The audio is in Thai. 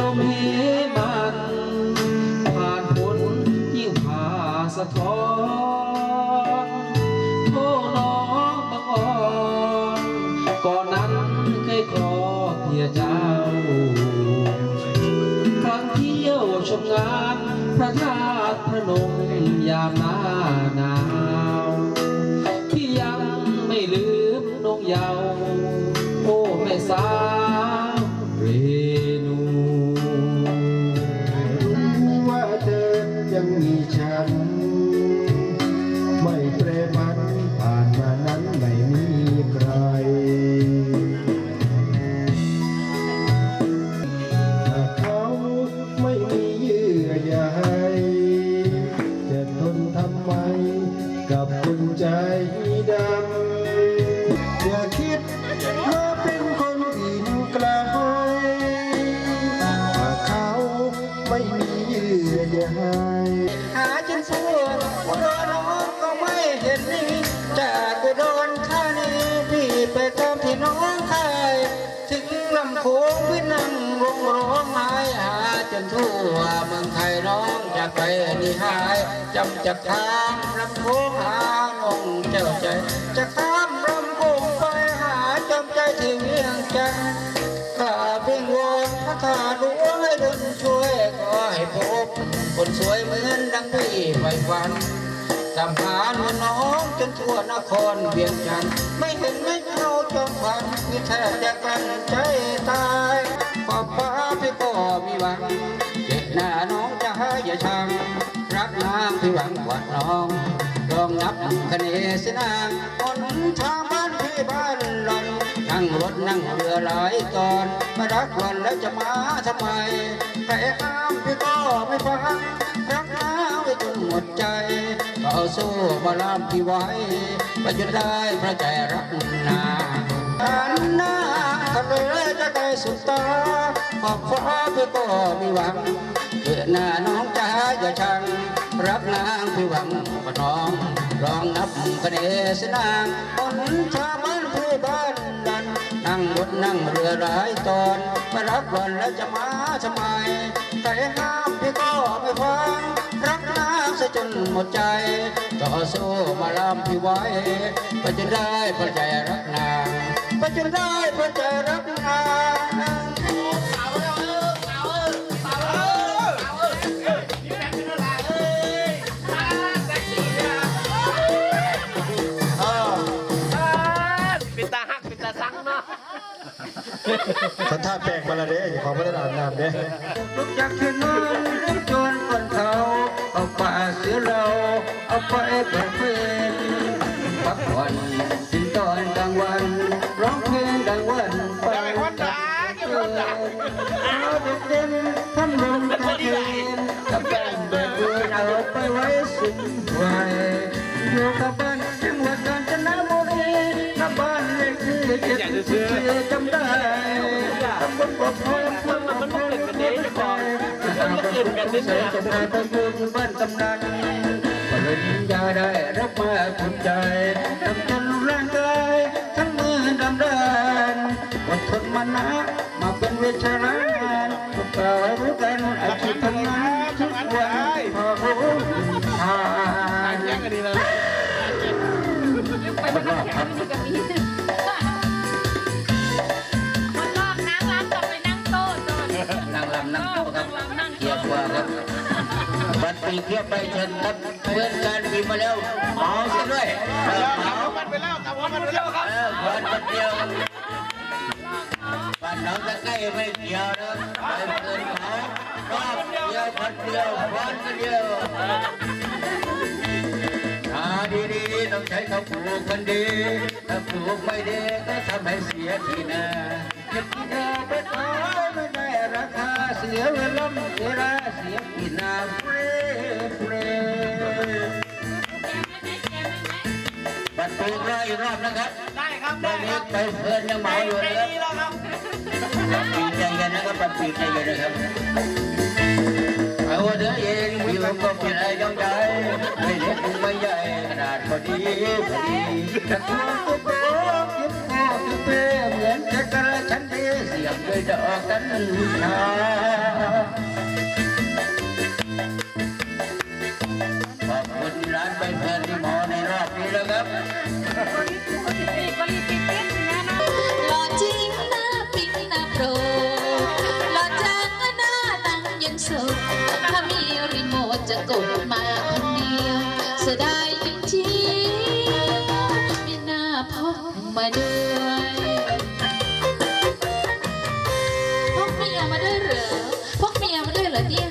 ลมเหมันผ่านผลยิ่งผ่าสะท้อนโทน้องบังอ่อนก่อนนั้นเคยขอเพียเจ้า ครั้งเที่ยวชมงานพระธาตุพระนมยามหน้าหนาวที่ยังไม่ลืมนงเยาวโอ้แม่สาวเร จนทั่วเมืองไทยน้องจากไปนี่หายจำจากทางลำโพงหาน้องเจ้าใจ จะข้ามลำโพงไปหาจำใจที่เวียงจันทร์ข้าเพียงวอนพระธาตุหลวงให้ดลช่วยก็ให้พบคนสวยเหมือนดังพี่ไฟฝันตามหาหนูน้องจนทั่วนครเวียงจันทร์ไม่เห็นไม่เข้าจอมพันมีแทบจะกันใจตายขอบฟ้าย หวังกว่าน้องลองนับคะแนนสินางคนทางบ้านพี่บ้านหลอนนั่งรถนั่งเรือหลายตอนมารักวันแล้วจะมาทำไมแต่ห้ามพี่ก็ไม่ฟังรักน้าไว้จนหมดใจก็เอาสู้มาลามพี่ไว้ไปจนได้พระใจรักนาหันหน้าทะเลจะไกลสุดตาขอบฟ้าพี่ก็มีหวัง เกิดหน้าน้องจ้าอย่าชัง รักนางพี่หวังก็น้องลองนับคะแนนสนางคนชาวบ้านพี่บ้านดันนั่งรถนั่งเรือหลายตอนมารับวันแล้วจะมาทำไมแต่ห้ามพี่ก็ไม่ฟังรักน้ำซะจนหมดใจต่อสู้มาลามพี่ไว้ไปจนได้พระใจรักนางไปจนได้พระใจรักนาง ถ้าท่าแปลกมาละเด้อขอพระอาบน้ำเด้ลุกจากที่นอนจนคนเขาเอาป่าเสือเราเอาไปเปิดเพลงพักผ่อนถึงตอนกลางวัน ร้องเพลงดังวันไปวันดาเกินเอาเด็กเด่นทำลงตะเคียนกับแป้งแบบเบือนเอาไปไว้สุดไว้อยู่กับบ้านจังหวัดกาญจนบุรี เจ็ดสิบสี่จำได้ตำบลกบพงเพื่อมันมันเป็นกันเด้ก่อนมันก็อื่นกันนิดเดียวจะมาตะกุนบ้านตำนานปริญญาได้รับมาภูมิใจทำจนร่างกายทั้งมือดำดานอดทนมานะมาเป็นเวชรานพวกเรารู้กันอาชีพทำงานทุกวันพอรู้ทาแย่งกันดีเลยมันนอกครั ปีเที่ยวไปเชิญครับเพื่อนการบินมาแล้วเมาซะด้วยเออเมามันไปแล้วกับมันไปแล้วครับเออเพื่อนคนเดียวบ้านน้องตะไคร้ไม่เกี่ยวนะไปเพื่อนเมารอบเดียวคนเดียวคนเดียวหาดีๆต้องใช้คำพูดกันดีถ้าพูดไม่ดีก็ทำให้เสียทีหน้าเก็บที่เธอไปขายไม่ได้ราคาเสียเวลาเสียรา บัตรปูรออีกรอบนะครับ ได้ครับได้ครับไปเพื่อนยังเมาอยู่นะครับดีแล้วครับปีใจเย็นนะครับปัดปีใจเย็นนะครับเอาเด้อเองวิวก็เป็นไอ้ยองใจไม่เล็กไม่ใหญ่ขนาดพอดีพอดีตะโกนตะโกนยิ้มโง่ยิ้มเป้เหมือนจะกระชั้นดีเสียงด้วยดออกกันชา ถ้ามีรีโมทจะกดมาคนเดียวเสดาจริงๆไม่น่าพกมาด้วยพกเมียมาด้วยเหรอพกเมียมาด้วยเหรอเนี่ย